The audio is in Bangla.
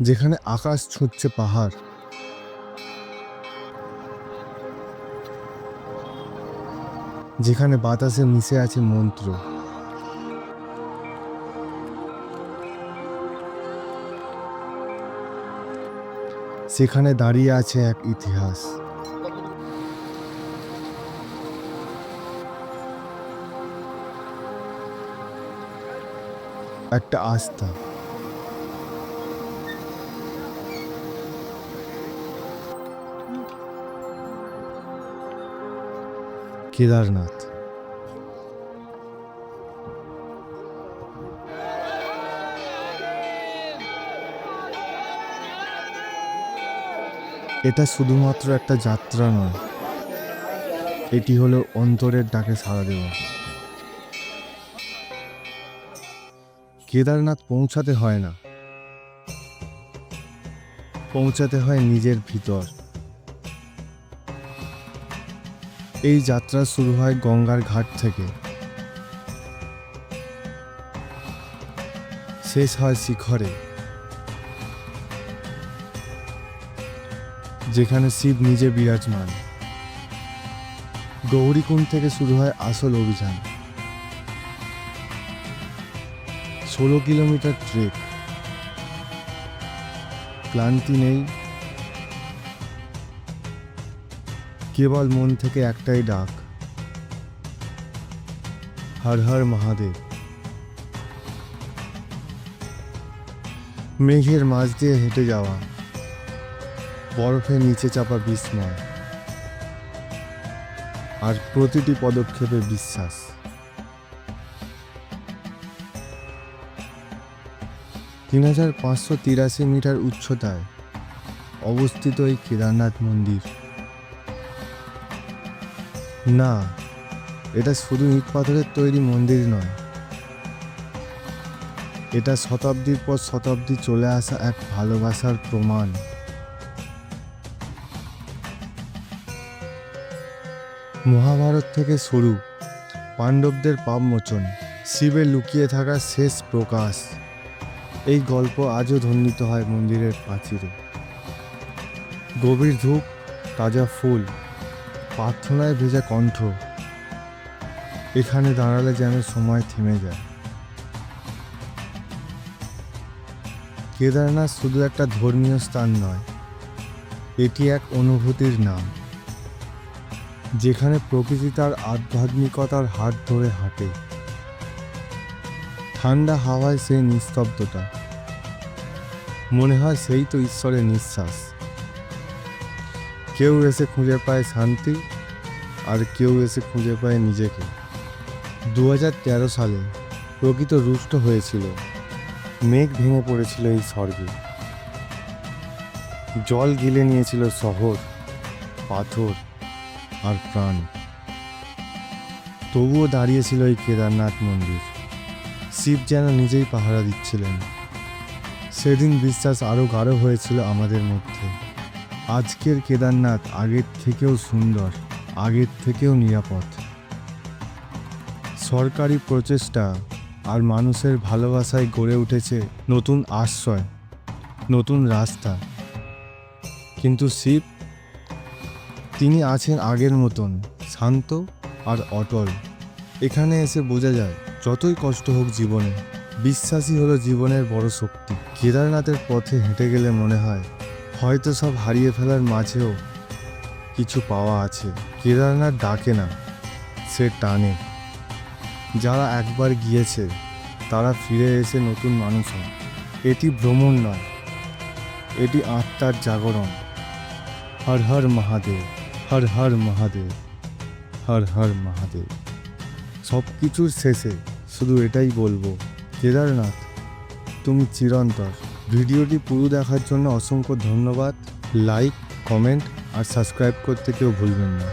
যেখানে আকাশ ছুঁচ্ছে পাহাড়। যেখানে বাতাসে মিশে আছে মন্ত্র। সেখানে দাঁড়িয়ে আছে এক ইতিহাস। একটা আস্থা। কেদারনাথ এটা শুধুমাত্র একটা যাত্রা নয়, এটি হলো অন্তরের ডাকে সাড়া দেওয়া। কেদারনাথ পৌঁছাতে হয় না, পৌঁছাতে হয় নিজের ভিতর। এই যাত্রা শুরু হয় গঙ্গার ঘাট থেকে। শেষ হয় শিখরে। যেখানে শিব নিজে বিরাজমান। গৌরীকুণ্ড থেকে শুরু হয় আসল অভিযান। ষোলো কিলোমিটার ট্রেক। ক্লান্তি নেই কেবল মন থেকে একটাই ডাক। হর হর মহাদেব। মেঘের মাঝ দিয়ে হেঁটে যাওয়া। বরফের নিচে চাপা বিস্ময়। আর প্রতিটি পদক্ষেপে বিশ্বাস। তিন হাজার পাঁচশো তিরাশি মিটার উচ্চতায় অবস্থিত এই কেদারনাথ মন্দির। না, এটা শুধু ইট পাথরের তৈরি মন্দির নয়। এটা শতাব্দীর পর শতাব্দী চলে আসা এক ভালোবাসার প্রমাণ। মহাভারত থেকে শুরু, পাণ্ডবদের পাপমোচন শিবের লুকিয়ে থাকা শেষ প্রকাশ। এই গল্প আজও ধ্বনিত হয় মন্দিরের প্রাচীরে। গভীর ধূপ, তাজা ফুল প্রার্থনায় ভেজা কণ্ঠ। এখানে দাঁড়ালে যেন সময় থেমে যায়। কেদারনাথ শুধু একটা ধর্মীয় স্থান নয়, এটি এক অনুভূতির নাম, যেখানে প্রকৃতি তার আধ্যাত্মিকতার হাত ধরে হাঁটে। ঠান্ডা হাওয়ায় সেই নিস্তব্ধতা, মনে হয় সেই তো ঈশ্বরের নিঃশ্বাস। কেউ এসে খুঁজে পায় শান্তি আর কেউ এসে খুঁজে পায় নিজেকে। দু সালে প্রকৃত রুষ্ট হয়েছিল। মেঘ ভেঙে পড়েছিল এই স্বর্গে। জল গিলে নিয়েছিল শহর, পাথর আর প্রাণ। তবুও দাঁড়িয়েছিল এই কেদারনাথ মন্দির। শিব যেন নিজেই পাহারা দিচ্ছিলেন। সেদিন বিশ্বাস আরও গাঢ় হয়েছিল আমাদের মধ্যে। আজকের কেদারনাথ আগের থেকেও সুন্দর, আগের থেকেও নিরাপদ। সরকারি প্রচেষ্টা আর মানুষের ভালোবাসায় গড়ে উঠেছে নতুন আশ্রয়, নতুন রাস্তা। কিন্তু শিব, তিনি আছেন আগের মতন, শান্ত আর অটল। এখানে এসে বোঝা যায়, যতই কষ্ট হোক জীবনে, বিশ্বাসই হলো জীবনের বড় শক্তি। কেদারনাথের পথে হেঁটে গেলে মনে হয় হয়তো সব হারিয়ে ফেলার মাঝেও কিছু পাওয়া আছে। কেদারনাথ ডাকে না, সে টানে। যারা একবার গিয়েছে, তারা ফিরে এসে নতুন মানুষ হয় এটি ভ্রমণ নয়, এটি আত্মার জাগরণ। হর হর মহাদেব, হর হর মহাদেব, হর হর মহাদেব। সব কিছুর শেষে শুধু এটাই বলব, কেদারনাথ, তুমি চিরন্তর। ভিডিওটি পুরো দেখার জন্য অসংখ্য ধন্যবাদ। লাইক কমেন্ট আর সাবস্ক্রাইব করতে কেউ ভুলবেন না।